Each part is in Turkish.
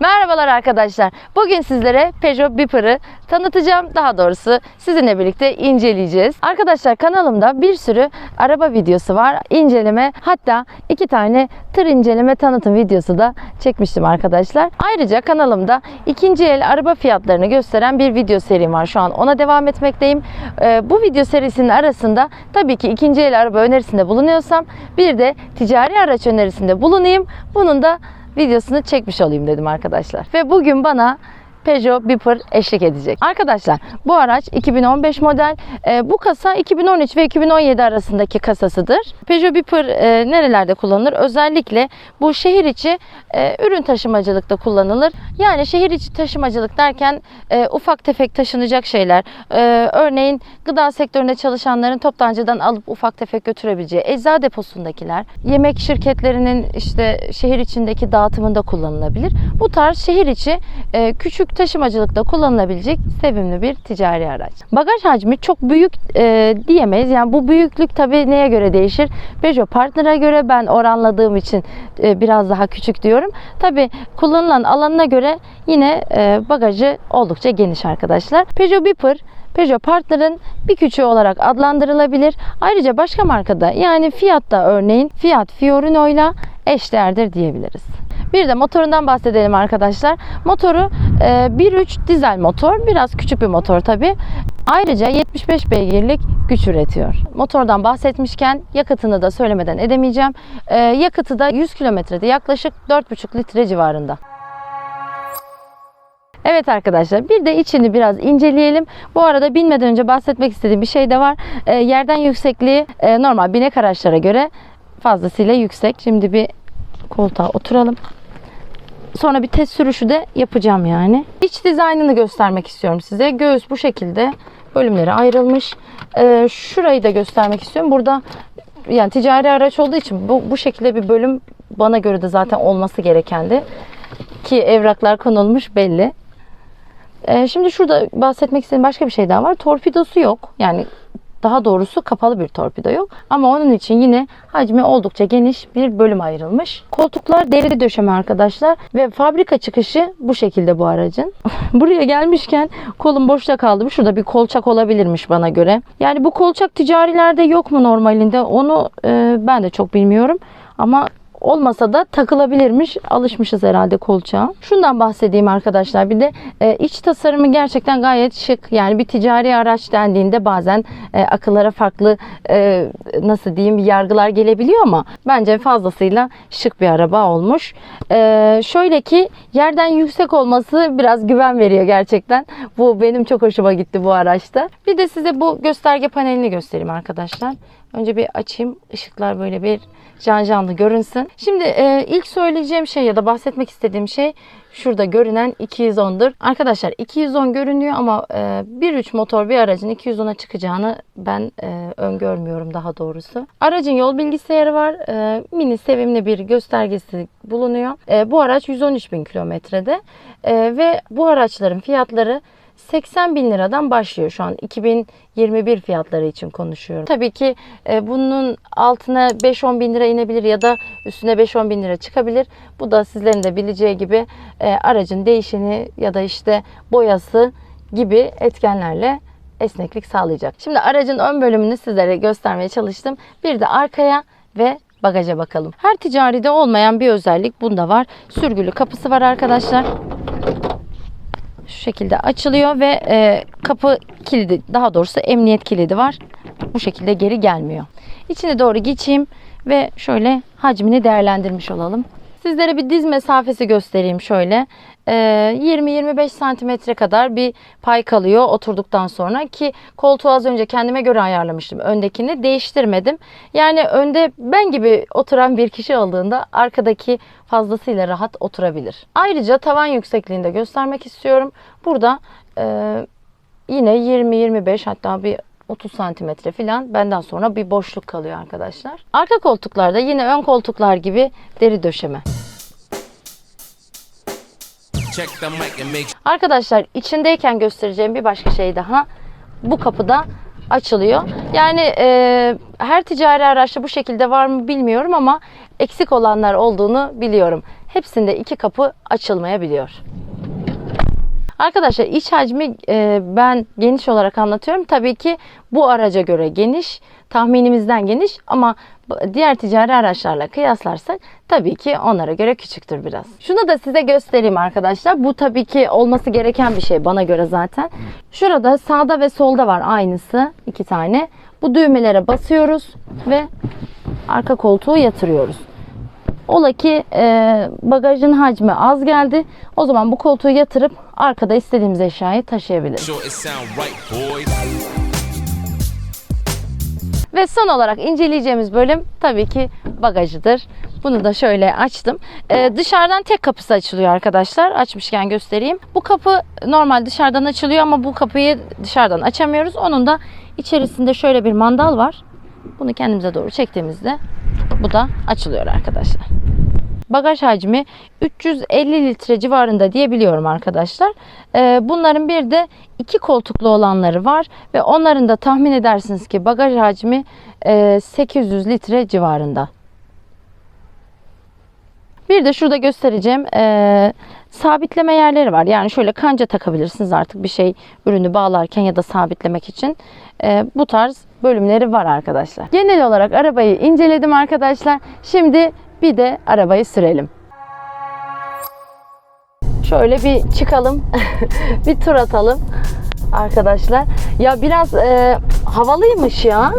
Merhabalar arkadaşlar. Bugün sizlere Peugeot Biper'ı tanıtacağım. Daha doğrusu sizinle birlikte inceleyeceğiz. Arkadaşlar kanalımda bir sürü araba videosu var. İnceleme hatta iki tane tır inceleme tanıtım videosu da çekmiştim arkadaşlar. Ayrıca kanalımda ikinci el araba fiyatlarını gösteren bir video serim var. Şu an ona devam etmekteyim. Ee, bu video serisinin arasında tabii ki ikinci el araba önerisinde bulunuyorsam bir de ticari araç önerisinde bulunayım. Bunun da videosunu çekmiş olayım dedim arkadaşlar. Ve bugün bana Peugeot Biper eşlik edecek. Arkadaşlar bu araç 2015 model. Ee, bu kasa 2013 ve 2017 arasındaki kasasıdır. Peugeot Biper e, nerelerde kullanılır? Özellikle bu şehir içi e, ürün taşımacılıkta kullanılır. Yani şehir içi taşımacılık derken e, ufak tefek taşınacak şeyler. E, örneğin gıda sektöründe çalışanların toptancıdan alıp ufak tefek götürebileceği ecza deposundakiler, yemek şirketlerinin işte şehir içindeki dağıtımında kullanılabilir. Bu tarz şehir içi e, küçük taşımacılıkta kullanılabilecek sevimli bir ticari araç. Bagaj hacmi çok büyük e, diyemeyiz. Yani bu büyüklük tabii neye göre değişir? Peugeot Partner'a göre ben oranladığım için e, biraz daha küçük diyorum. Tabii kullanılan alanına göre yine e, bagajı oldukça geniş arkadaşlar. Peugeot Biper Peugeot Partner'ın bir küçüğü olarak adlandırılabilir. Ayrıca başka markada yani Fiat'ta örneğin Fiat Fiorino ile eşdeğerdir diyebiliriz. Bir de motorundan bahsedelim arkadaşlar. Motoru e, 1.3 dizel motor. Biraz küçük bir motor tabi. Ayrıca 75 beygirlik güç üretiyor. Motordan bahsetmişken yakıtını da söylemeden edemeyeceğim. E, yakıtı da 100 kilometrede yaklaşık 4,5 litre civarında. Evet arkadaşlar bir de içini biraz inceleyelim. Bu arada binmeden önce bahsetmek istediğim bir şey de var. E, yerden yüksekliği e, normal binek araçlara göre fazlasıyla yüksek. Şimdi bir koltuğa oturalım. Sonra bir test sürüşü de yapacağım yani. İç dizaynını göstermek istiyorum size. Göğüs bu şekilde bölümlere ayrılmış. Ee, şurayı da göstermek istiyorum. Burada yani ticari araç olduğu için bu, bu şekilde bir bölüm bana göre de zaten olması gerekendi. Ki evraklar konulmuş belli. Ee, şimdi şurada bahsetmek istediğim başka bir şey daha var. Torpidosu yok. Yani daha doğrusu kapalı bir torpido yok. Ama onun için yine hacmi oldukça geniş bir bölüm ayrılmış. Koltuklar deri döşeme arkadaşlar ve fabrika çıkışı bu şekilde bu aracın. Buraya gelmişken kolum boşta kaldı. Şurada bir kolçak olabilirmiş bana göre. Yani bu kolçak ticarilerde yok mu normalinde? Onu e, ben de çok bilmiyorum. Ama olmasa da takılabilirmiş. Alışmışız herhalde kolçağa. Şundan bahsedeyim arkadaşlar. Bir de e, iç tasarımı gerçekten gayet şık. Yani bir ticari araç dendiğinde bazen e, akıllara farklı e, nasıl diyeyim yargılar gelebiliyor ama bence fazlasıyla şık bir araba olmuş. E, şöyle ki yerden yüksek olması biraz güven veriyor gerçekten. Bu benim çok hoşuma gitti bu araçta. Bir de size bu gösterge panelini göstereyim arkadaşlar. Önce bir açayım. Işıklar böyle bir can canlı görünsün. Şimdi e, ilk söyleyeceğim şey ya da bahsetmek istediğim şey şurada görünen 210'dur. Arkadaşlar 210 görünüyor ama e, 1.3 motor bir aracın 210'a çıkacağını ben e, öngörmüyorum daha doğrusu. Aracın yol bilgisayarı var. E, mini sevimli bir göstergesi bulunuyor. E, bu araç 113 bin kilometrede e, ve bu araçların fiyatları 80 bin liradan başlıyor şu an 2021 fiyatları için konuşuyorum. Tabii ki e, bunun altına 5-10 bin lira inebilir ya da üstüne 5-10 bin lira çıkabilir. Bu da sizlerin de bileceği gibi e, aracın değişini ya da işte boyası gibi etkenlerle esneklik sağlayacak. Şimdi aracın ön bölümünü sizlere göstermeye çalıştım. Bir de arkaya ve bagaja bakalım. Her ticaride olmayan bir özellik bunda var. Sürgülü kapısı var arkadaşlar şu şekilde açılıyor ve e, kapı kilidi daha doğrusu emniyet kilidi var. Bu şekilde geri gelmiyor. İçine doğru geçeyim ve şöyle hacmini değerlendirmiş olalım. Sizlere bir diz mesafesi göstereyim şöyle. E, 20-25 santimetre kadar bir pay kalıyor oturduktan sonra ki koltuğu az önce kendime göre ayarlamıştım. Öndekini değiştirmedim. Yani önde ben gibi oturan bir kişi olduğunda arkadaki fazlasıyla rahat oturabilir. Ayrıca tavan yüksekliğini de göstermek istiyorum. Burada e, yine 20-25 hatta bir 30 santimetre falan benden sonra bir boşluk kalıyor arkadaşlar. Arka koltuklarda yine ön koltuklar gibi deri döşeme. Arkadaşlar içindeyken göstereceğim bir başka şey daha. Bu kapıda açılıyor. Yani e, her ticari araçta bu şekilde var mı bilmiyorum ama eksik olanlar olduğunu biliyorum. hepsinde iki kapı açılmayabiliyor. Arkadaşlar iç hacmi e, ben geniş olarak anlatıyorum. Tabii ki bu araca göre geniş, tahminimizden geniş ama diğer ticari araçlarla kıyaslarsak tabii ki onlara göre küçüktür biraz. Şunu da size göstereyim arkadaşlar. Bu tabii ki olması gereken bir şey bana göre zaten. Şurada sağda ve solda var aynısı iki tane. Bu düğmelere basıyoruz ve arka koltuğu yatırıyoruz. Ola ki e, bagajın hacmi az geldi. O zaman bu koltuğu yatırıp arkada istediğimiz eşyayı taşıyabiliriz. Ve son olarak inceleyeceğimiz bölüm tabii ki bagajıdır. Bunu da şöyle açtım. Ee, dışarıdan tek kapısı açılıyor arkadaşlar. Açmışken göstereyim. Bu kapı normal dışarıdan açılıyor ama bu kapıyı dışarıdan açamıyoruz. Onun da içerisinde şöyle bir mandal var. Bunu kendimize doğru çektiğimizde bu da açılıyor arkadaşlar. Bagaj hacmi 350 litre civarında diyebiliyorum arkadaşlar. Ee, bunların bir de iki koltuklu olanları var ve onların da tahmin edersiniz ki bagaj hacmi e, 800 litre civarında. Bir de şurada göstereceğim e, sabitleme yerleri var. Yani şöyle kanca takabilirsiniz artık bir şey ürünü bağlarken ya da sabitlemek için. E, bu tarz bölümleri var arkadaşlar. Genel olarak arabayı inceledim arkadaşlar. Şimdi bir de arabayı sürelim. Şöyle bir çıkalım. bir tur atalım arkadaşlar. Ya biraz e, havalıymış ya.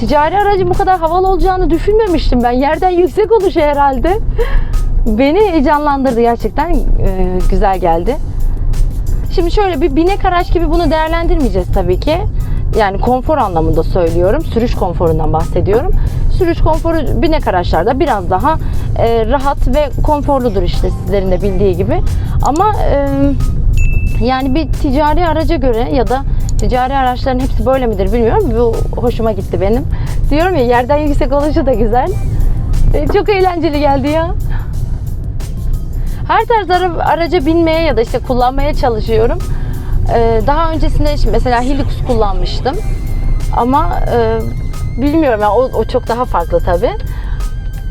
Ticari aracın bu kadar havalı olacağını düşünmemiştim ben. Yerden yüksek oluşu herhalde. Beni heyecanlandırdı gerçekten. E, güzel geldi. Şimdi şöyle bir binek araç gibi bunu değerlendirmeyeceğiz tabii ki. Yani konfor anlamında söylüyorum. Sürüş konforundan bahsediyorum. Sürüş konforu binek araçlarda biraz daha e, rahat ve konforludur işte sizlerin de bildiği gibi. Ama e, yani bir ticari araca göre ya da ticari araçların hepsi böyle midir bilmiyorum. Bu hoşuma gitti benim. Diyorum ya yerden yüksek oluşu da güzel. E, çok eğlenceli geldi ya. Her tarz ara- araca binmeye ya da işte kullanmaya çalışıyorum. Ee, daha öncesinde mesela Hilux kullanmıştım. Ama e, bilmiyorum ya o, o çok daha farklı tabi.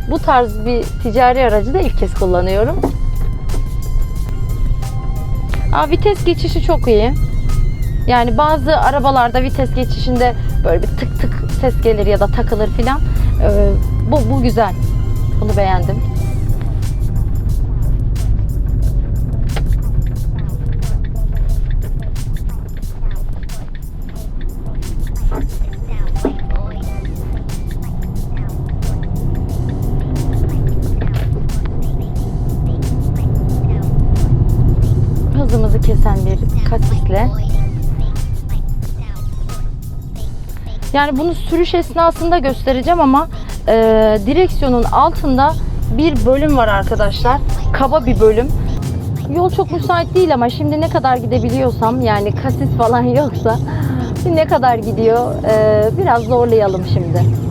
Bu tarz bir ticari aracı da ilk kez kullanıyorum. Aa, vites geçişi çok iyi. Yani bazı arabalarda vites geçişinde böyle bir tık tık ses gelir ya da takılır filan. Ee, bu, bu güzel. Bunu beğendim. Kasisle. Yani bunu sürüş esnasında göstereceğim ama e, direksiyonun altında bir bölüm var arkadaşlar. Kaba bir bölüm. Yol çok müsait değil ama şimdi ne kadar gidebiliyorsam yani kasis falan yoksa ne kadar gidiyor e, biraz zorlayalım şimdi.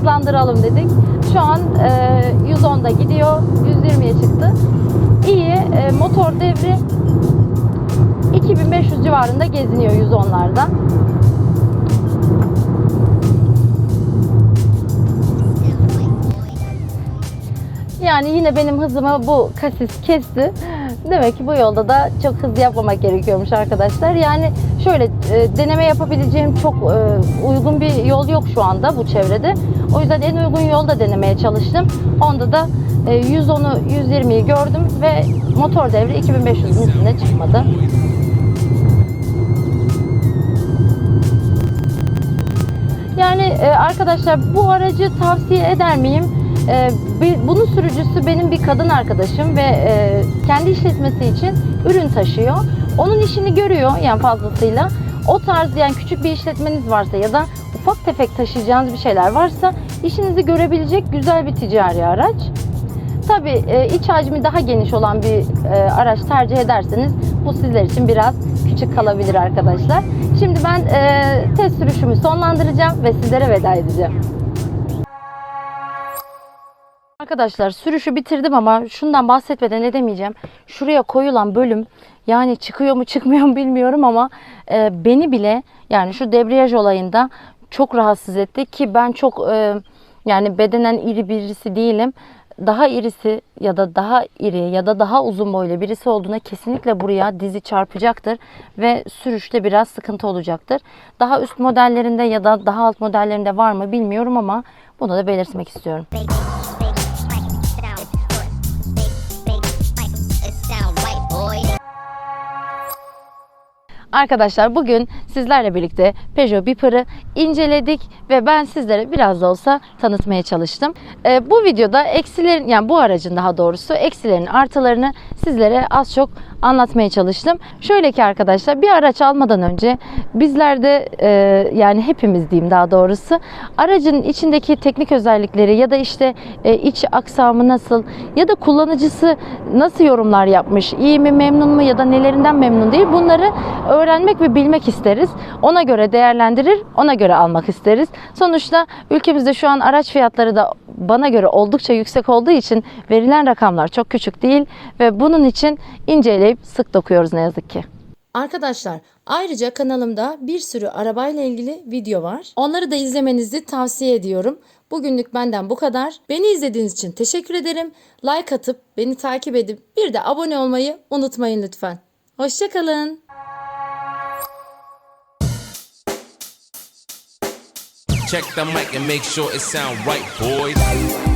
Hızlandıralım dedik. Şu an e, 110'da gidiyor. 120'ye çıktı. İyi. E, motor devri 2500 civarında geziniyor 110'larda. Yani yine benim hızımı bu kasis kesti. Demek ki bu yolda da çok hızlı yapmamak gerekiyormuş arkadaşlar. Yani şöyle e, deneme yapabileceğim çok e, uygun bir yol yok şu anda bu çevrede. O yüzden en uygun yolda denemeye çalıştım. Onda da e, 110'u 120'yi gördüm ve motor devri 2500'ün üstüne çıkmadı. Yani e, arkadaşlar bu aracı tavsiye eder miyim? E, bunun sürücüsü benim bir kadın arkadaşım ve e, kendi işletmesi için ürün taşıyor. Onun işini görüyor yani fazlasıyla. O tarz yani küçük bir işletmeniz varsa ya da ufak tefek taşıyacağınız bir şeyler varsa işinizi görebilecek güzel bir ticari araç. Tabii e, iç hacmi daha geniş olan bir e, araç tercih ederseniz Bu sizler için biraz küçük kalabilir arkadaşlar. Şimdi ben e, test sürüşümü sonlandıracağım ve sizlere veda edeceğim. Arkadaşlar sürüşü bitirdim ama şundan bahsetmeden edemeyeceğim. Şuraya koyulan bölüm yani çıkıyor mu çıkmıyor mu bilmiyorum ama e, beni bile yani şu debriyaj olayında çok rahatsız etti ki ben çok e, yani bedenen iri birisi değilim. Daha irisi ya da daha iri ya da daha uzun boylu birisi olduğuna kesinlikle buraya dizi çarpacaktır ve sürüşte biraz sıkıntı olacaktır. Daha üst modellerinde ya da daha alt modellerinde var mı bilmiyorum ama bunu da belirtmek istiyorum. big, Arkadaşlar bugün sizlerle birlikte Peugeot Bipar'ı inceledik ve ben sizlere biraz da olsa tanıtmaya çalıştım. Ee, bu videoda eksilerin yani bu aracın daha doğrusu eksilerin artılarını sizlere az çok anlatmaya çalıştım. Şöyle ki arkadaşlar bir araç almadan önce bizler de e, yani hepimiz diyeyim daha doğrusu aracın içindeki teknik özellikleri ya da işte e, iç aksamı nasıl ya da kullanıcısı nasıl yorumlar yapmış, iyi mi memnun mu ya da nelerinden memnun değil bunları öğrenmek ve bilmek isteriz. Ona göre değerlendirir, ona göre almak isteriz. Sonuçta ülkemizde şu an araç fiyatları da bana göre oldukça yüksek olduğu için verilen rakamlar çok küçük değil ve bunun için inceleyip sık dokuyoruz ne yazık ki. Arkadaşlar ayrıca kanalımda bir sürü arabayla ilgili video var. Onları da izlemenizi tavsiye ediyorum. Bugünlük benden bu kadar. Beni izlediğiniz için teşekkür ederim. Like atıp beni takip edip bir de abone olmayı unutmayın lütfen. Hoşçakalın. Check the mic and make sure it sound right, boys.